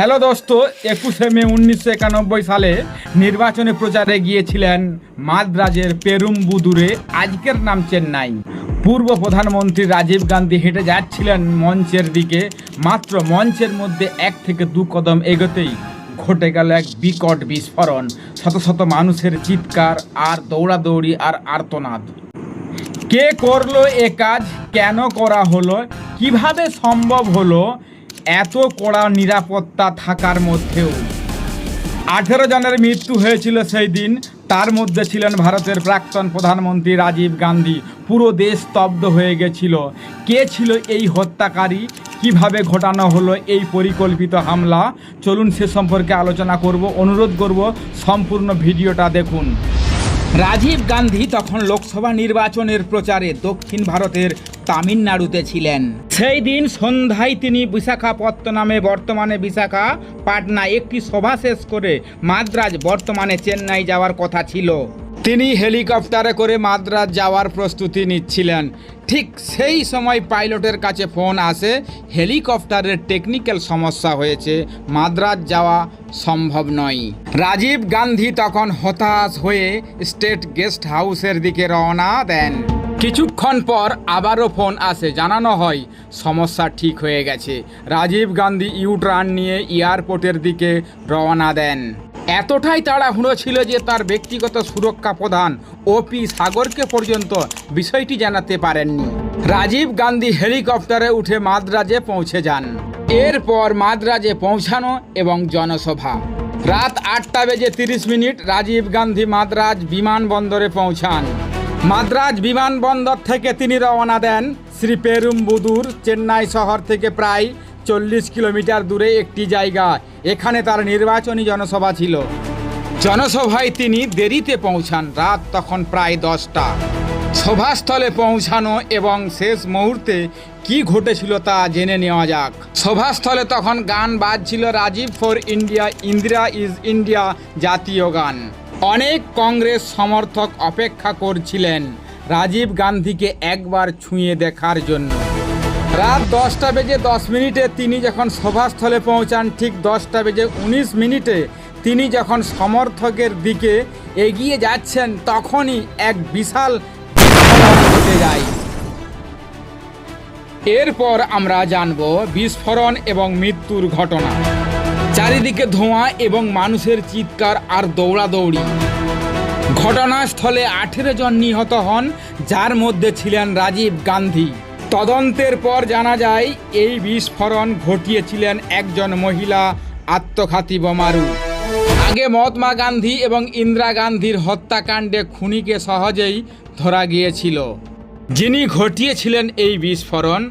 Hello দোস্ত, একুশে মে উনিশশো একানব্বই সালে নির্বাচনী প্রচারে গিয়েছিলেন মাদ্রাজের পেরুম্বুদুরে আজকের নাম চেন্নাই। পূর্ব প্রধানমন্ত্রী রাজীব গান্ধী হেঁটে যাচ্ছিলেন মঞ্চের দিকে, মাত্র মঞ্চের মধ্যে এক থেকে দু কদম এগোতেই ঘটে গেল এক বিকট বিস্ফোরণ। শত শত মানুষের চিৎকার আর দৌড়াদৌড়ি আর আর্তনাদ। কে করল এ কাজ? কেন করা হলো? কীভাবে সম্ভব হলো? এত কড়া নিরাপত্তা থাকার মধ্যেও। আঠেরো জনের মৃত্যু হয়েছিল সেই দিন। তার মধ্যে ছিলেন ভারতের প্রাক্তন প্রধানমন্ত্রী রাজীব গান্ধী। পুরো দেশ স্তব্ধ হয়ে গেছিল। কে ছিল এই হত্যাকারী? কীভাবে ঘটানো হলো এই পরিকল্পিত হামলা? চলুন সে সম্পর্কে আলোচনা করব, অনুরোধ করব, সম্পূর্ণ ভিডিওটা দেখুন। রাজীব গান্ধী তখন লোকসভা নির্বাচনের প্রচারে দক্ষিণ ভারতের তামিলনাড়ুতে ছিলেন। সেই দিন সন্ধ্যায় তিনি বিশাখাপত্তনামে বর্তমানে বিশাখা পাটনা একটি সভা শেষ করে মাদ্রাজ বর্তমানে চেন্নাই যাওয়ার কথা ছিল। তিনি হেলিকপ্টারে করে মাদ্রাজ যাওয়ার প্রস্তুতি নিচ্ছিলেন। ঠিক সেই সময় পাইলটের কাছে ফোন আসে হেলিকপ্টারের টেকনিক্যাল সমস্যা হয়েছে মাদ্রাজ যাওয়া সম্ভব নয়। রাজীব গান্ধী তখন হতাশ হয়ে স্টেট গেস্ট হাউসের দিকে রওনা দেন। কিছুক্ষণ পর আবারও ফোন আসে। জানানো হয়, সমস্যা ঠিক হয়ে গেছে। রাজীব গান্ধী ইউ টার্ন নিয়ে এয়ারপোর্টের দিকে রওনা দেন। এতটাই তাড়াহুড়ো ছিল যে তার ব্যক্তিগত সুরক্ষা প্রধান ওপি সাগরকে পর্যন্ত বিষয়টি জানাতে পারেননি। রাজীব গান্ধী হেলিকপ্টারে উঠে মাদ্রাজে পৌঁছে যান। এরপর মাদ্রাজে পৌঁছানো এবং জনসভা। রাত আটটা বেজে তিরিশ মিনিট রাজীব গান্ধী মাদ্রাজ বিমানবন্দরে পৌঁছান। মাদ্রাজ বিমানবন্দর থেকে তিনি রওনা দেন শ্রী পেরুম্বুদুর, চেন্নাই শহর থেকে প্রায় চল্লিশ কিলোমিটার দূরে একটি জায়গা। এখানে তার নির্বাচনী জনসভা ছিল। জনসভায় তিনি দেরিতে পৌঁছান, রাত তখন প্রায় দশটা। সভাস্থলে পৌঁছানো এবং শেষ মুহূর্তে কি ঘটেছিল তা জেনে নেওয়া যাক। সভাস্থলে তখন গান বাজছিল Rajiv for India, Indira is India জাতীয় গান। অনেক কংগ্রেস সমর্থক অপেক্ষা করছিলেন। রাজীব গান্ধীকে একবার ছুঁয়ে দেখার জন্য। রাত দশটা বেজে দশ মিনিটে তিনি যখন সভাস্থলে পৌঁছান, ঠিক দশটা বেজে উনিশ মিনিটে তিনি যখন সমর্থকের দিকে এগিয়ে যাচ্ছেন, তখনই এক বিশাল যায়। এরপর আমরা জানব বিস্ফোরণ এবং মৃত্যুর ঘটনা। চারিদিকে ধোঁয়া এবং মানুষের চিৎকার আর দৌড়াদৌড়ি। ঘটনাস্থলে আঠেরো জন নিহত হন, যার মধ্যে ছিলেন রাজীব গান্ধী। তদন্তের পর জানা যায়, এই বিস্ফোরণ ঘটিয়েছিলেন একজন মহিলা আত্মঘাতী বোমারু। আগে মহাত্মা গান্ধী এবং ইন্দিরা গান্ধীর হত্যাকাণ্ডে খুনিকে সহজেই ধরা গিয়েছিল। যিনি ঘটিয়েছিলেন এই বিস্ফোরণ,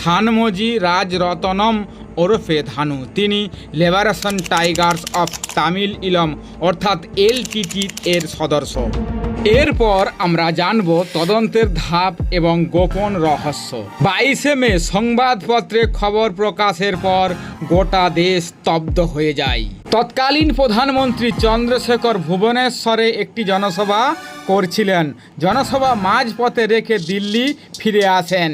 থানমজি রাজরতনম ওরফে ধানু। তিনি লিবারেশন টাইগার্স অফ তামিল ইলম, অর্থাৎ এলটিটি এর সদস্য। এরপর আমরা জানব তদন্তের ধাপ এবং গোপন রহস্য। বাইশে মে সংবাদপত্রে খবর প্রকাশের পর গোটা দেশ স্তব্ধ হয়ে যায়। তৎকালীন প্রধানমন্ত্রী চন্দ্রশেখর ভুবনেশ্বরে একটি জনসভা করছিলেন। জনসভা মাঝপথে রেখে দিল্লি ফিরে আসেন।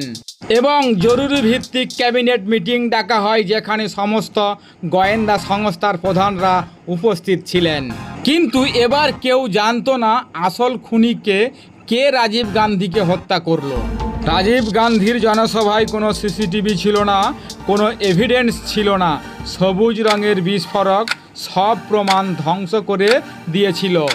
এবং জরুরি ভিত্তিক ক্যাবিনেট মিটিং ডাকা হয় যেখানে সমস্ত গোয়েন্দা সংস্থার প্রধানরা উপস্থিত ছিলেন। কিন্তু এবার কেউ জানতো না আসল খুনিকে কে রাজীব গান্ধীকে হত্যা করল। রাজীব গান্ধীর জনসভায় কোনো সিসিটিভি ছিল না, কোনো এভিডেন্স ছিল না। সবুজ রঙের বিস্ফোরক সব প্রমাণ ধ্বংস করে দিয়েছিল।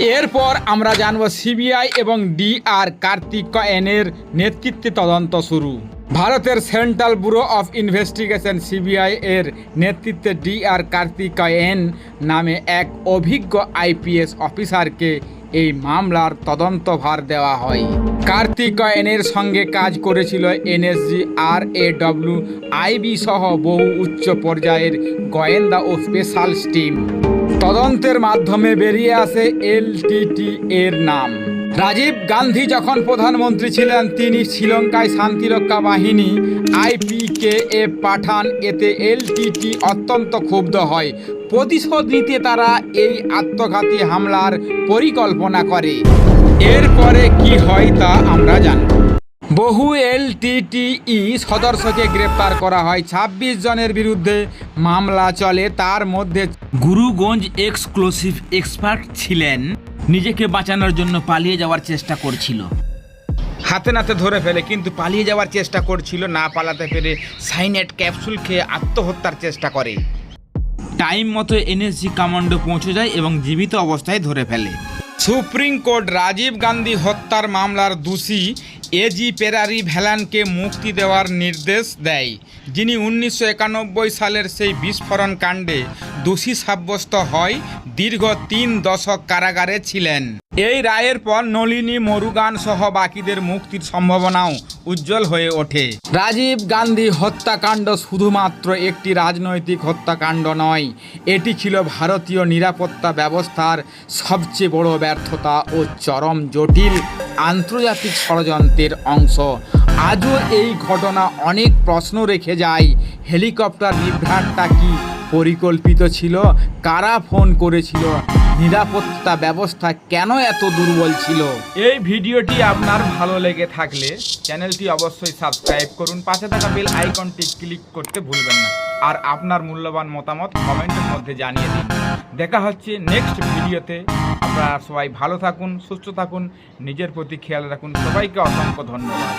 এরপর আমরা জানব সিবিআই এবং ডিআর কার্তিকয়েনের নেতৃত্বে তদন্ত শুরু। ভারতের central bureau of investigation CBI এর নেতৃত্বে ডিআর কার্তিকয়েন নামে এক অভিজ্ঞ আইপিএস অফিসারকে এই মামলার তদন্তভার দেওয়া হয়। কার্তিকয়েনের সঙ্গে কাজ করেছিল NSG, R A W, IB সহ বহু উচ্চ পর্যায়ের গোয়েন্দা ও স্পেশাল টিম। তদন্তের মাধ্যমে বেরিয়ে আসে এলটিটি এর নাম। রাজীব গান্ধী যখন প্রধানমন্ত্রী ছিলেন, তিনি শ্রীলঙ্কায় শান্তিরক্ষা বাহিনী আইপিকে এ পাঠান। এতে এলটিটি অত্যন্ত ক্ষুব্ধ হয়। প্রতিশোধ নিতে তারা এই আত্মঘাতী হামলার পরিকল্পনা করে। এরপরে কি হয় তা আমরা জানব। বহু এলটিটিই সদস্যকে গ্রেপ্তার করা হয়। ২৬ জনের বিরুদ্ধে মামলা চলে, তার মধ্যে গুরুগঞ্জ এক্সক্লুসিভ এক্সপার্ট ছিলেন। নিজেকে বাঁচানোর জন্য পালিয়ে যাওয়ার চেষ্টা করছিল। হাতে নাতে ধরে ফেলে, কিন্তু পালিয়ে যাওয়ার চেষ্টা করছিল, না পালাতে পেরে সাইনেট ক্যাপসুল খেয়ে আত্মহত্যার চেষ্টা করে। টাইম মতো এনএসজি কমান্ডো পৌঁছে যায় এবং জীবিত অবস্থায় ধরে ফেলে। সুপ্রিম কোর্ট রাজীব গান্ধী হত্যার মামলার দোষী এজি পেরারি ভ্যালানকে মুক্তি দেওয়ার নির্দেশ দেয়, যিনি উনিশশো একানব্বই সালের সেই বিস্ফোরণ কাণ্ডে দোষী সাব্যস্ত হয় দীর্ঘ তিন দশক কারাগারে ছিলেন। এই রায়ের পর নলিনী মরুগান সহ বাকিদের মুক্তির সম্ভাবনাও উজ্জ্বল হয়ে ওঠে। রাজীব গান্ধী হত্যাকাণ্ড শুধুমাত্র একটি রাজনৈতিক হত্যাকাণ্ড নয়, এটি ছিল ভারতীয় নিরাপত্তা ব্যবস্থার সবচেয়ে বড় ব্যর্থতা ও চরম জটিল আন্তর্জাতিক ষড়যন্ত্রের অংশ। আজও এই ঘটনা অনেক প্রশ্ন রেখে যায়, হেলিকপ্টার নির্ঘাটটা কি পরিকল্পিত ছিল, কারা ফোন করেছিল নিরাপত্তা ব্যবস্থা কেন এত দুর্বল ছিল? এই ভিডিওটি আপনার ভালো লেগে থাকলে চ্যানেলটি অবশ্যই সাবস্ক্রাইব করুন, পাশে থাকা বেল আইকনটি ক্লিক করতে ভুলবেন না। আর আপনার মূল্যবান মতামত কমেন্টের মধ্যে জানিয়ে দিন। দেখা হচ্ছে নেক্সট ভিডিওতে। আপনারা সবাই ভালো থাকুন, সুস্থ থাকুন, নিজের প্রতি খেয়াল রাখুন। সবাইকে অসংখ্য ধন্যবাদ।